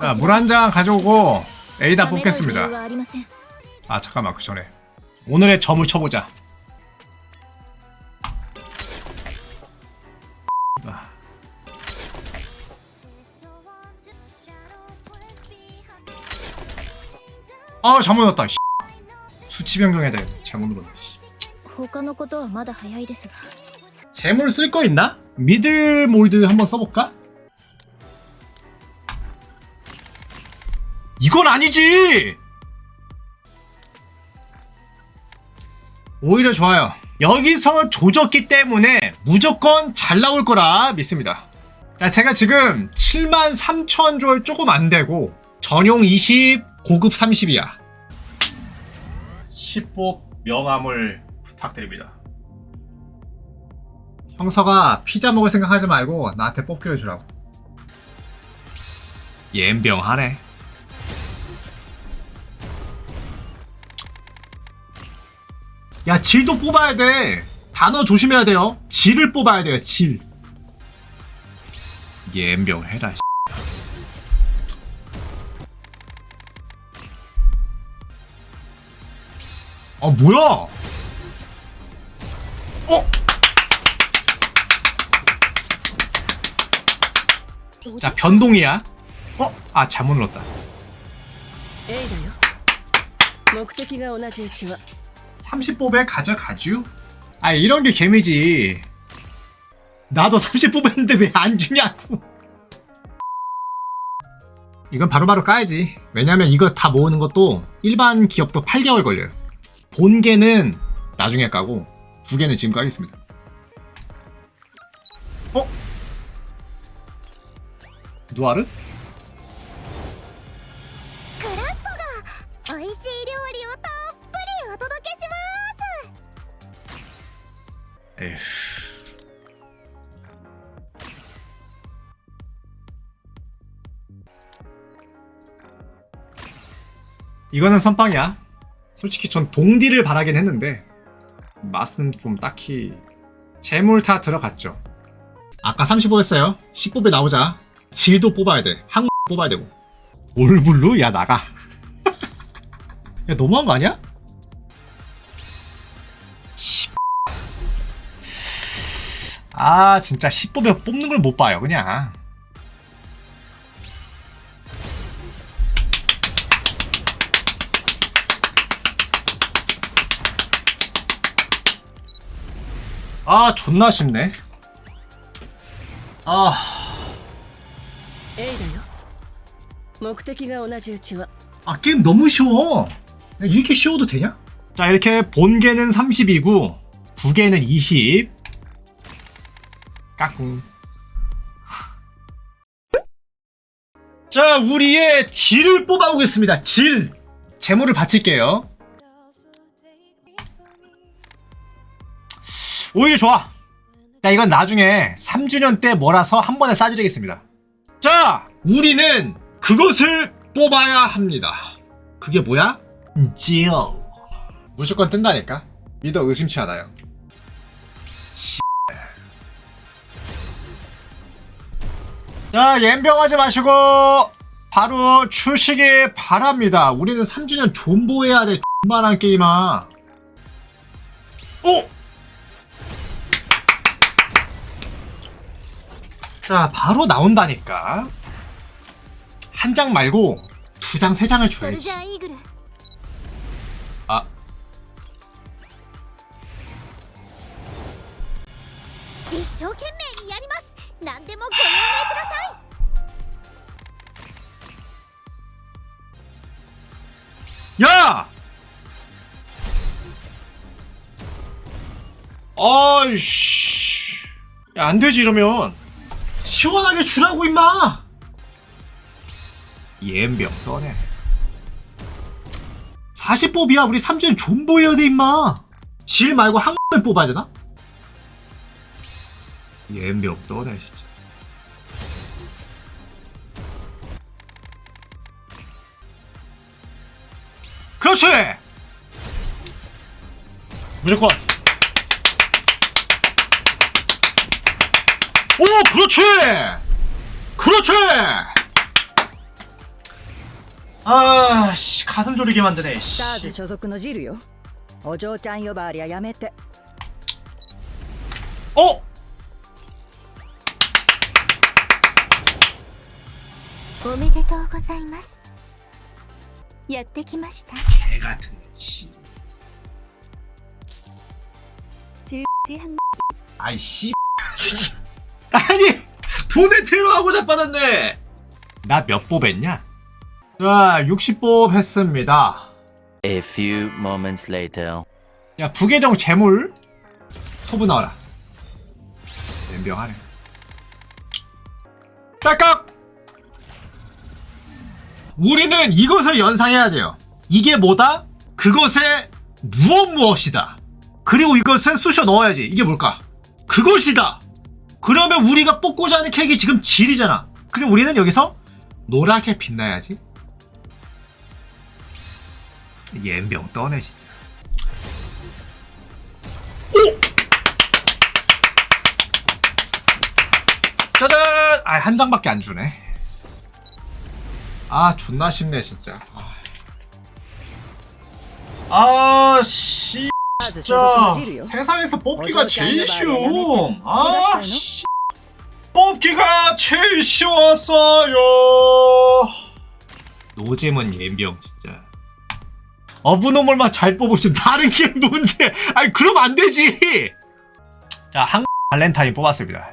자, 물 한 잔 가져오고 에이다 ためらう理由 뽑겠습니다. はありません 아, 잠깐만, 그 전에. 오늘의 점을 쳐보자. 아. 아, 잘못 넣었다. 씨. 수치 변경해야 돼. 잘못 눌렀네. 씨. 他のことはまだ早いですが 재물 쓸 거 있나? 미들 몰드 한번 써볼까? 이건 아니지! 오히려 좋아요. 여기서 조졌기 때문에 무조건 잘 나올 거라 믿습니다. 자, 제가 지금 7만 3천 조일 조금 안 되고 전용 20, 고급 30이야. 10복 명함을 부탁드립니다. 형서가 피자 먹을 생각하지 말고 나한테 뽑기로 해주라고. 옌병하네. 야, 질도 뽑아야 돼. 단어 조심해야 돼요. 질을 뽑아야 돼요, 질. 옌병해라. 아, 뭐야? 어? 자, 변동이야. 어? 아, 잘못 눌렀다. エイだよ目的が同じうちは 30뽑에 가져가쥬? 아, 이런 게 개미지. 나도 30 뽑았는데 왜 안 주냐고. 이건 바로바로 까야지. 왜냐면 이거 다 모으는 것도 일반 기업도 8개월 걸려요. 본계는 나중에 까고, 부계는 지금 까겠습니다. 어? 누아르? 이거는 선빵이야. 솔직히 전 동디를 바라긴 했는데 맛은 좀 딱히 재물 다 들어갔죠. 아까 35 했어요. 10뽑에 나오자. 질도 뽑아야 돼. 항 뽑아야 되고. 올블루? 야 나가. 야 너무한 거 아니야? 아 진짜 10뽑에 뽑는 걸 못 봐요 그냥 아 존나 아쉽네 아 エイだよ目的が同じうちは 아 게임 너무 쉬워 야, 이렇게 쉬워도 되냐? 자 이렇게 본계는 30이고 부계는 20 까꿍. 자 우리의 질을 뽑아보겠습니다. 질. 재물을 바칠게요. 오히려 좋아. 자 이건 나중에 3주년 때 몰아서 한 번에 싸드리겠습니다. 자 우리는 그것을 뽑아야 합니다. 그게 뭐야? 질. 무조건 뜬다니까. 믿어 의심치 않아요 자, 옌병하지 마시고 바로 추시기 바랍니다. 우리는 3주년 존보해야 돼. 만한 게임아. 오! 자, 바로 나온다니까. 한 장 말고 두 장, 세 장을 줘야지. 아. 一生懸命にやります何でもご用命ください 야! 아이씨. 야, 안 되지, 이러면. 시원하게 주라고, 임마! 옌병 떠네. 40뽑이야. 우리 3주년 존보여야 돼, 임마! 질 말고 항만 뽑아야 되나? 옌병 떠네, 진짜. 그렇지! 무조건. 오, 그렇지! 그렇지! 아씨 가슴 졸이게 만드네 スターズ所属のジルよお嬢ちゃん呼ばわりはやめて 어? おめでとうございますやってきました 개같은 씨 한 아이 씨 아니 돈에 테러하고 자빠졌네 나 몇 뽑 했냐? 자 60뽑 했습니다 A few moments later. 야 부계정 재물 토브 나와라 연병하네 딸깍 우리는 이것을 연상해야 돼요 이게 뭐다? 그것의 무엇 무엇이다 그리고 이것은 쑤셔 넣어야지 이게 뭘까? 그것이다 그러면 우리가 뽑고자 하는 캐릭이 지금 질이잖아 그럼 우리는 여기서 노랗게 빛나야지 연병 떠네 진짜 짜잔! 아, 한 장밖에 안 주네. 아 존나 쉽네 진짜. 아, 아씨 진짜. 세상에서 뽑기가 제일 쉬움. 아씨. 뽑기가 제일 쉬웠어요. 노잼은 옌병 진짜. 어브노멀만 잘 뽑으신 다른 게임 논제 아니 그럼 안 되지. 자 한 발렌타인 뽑았습니다.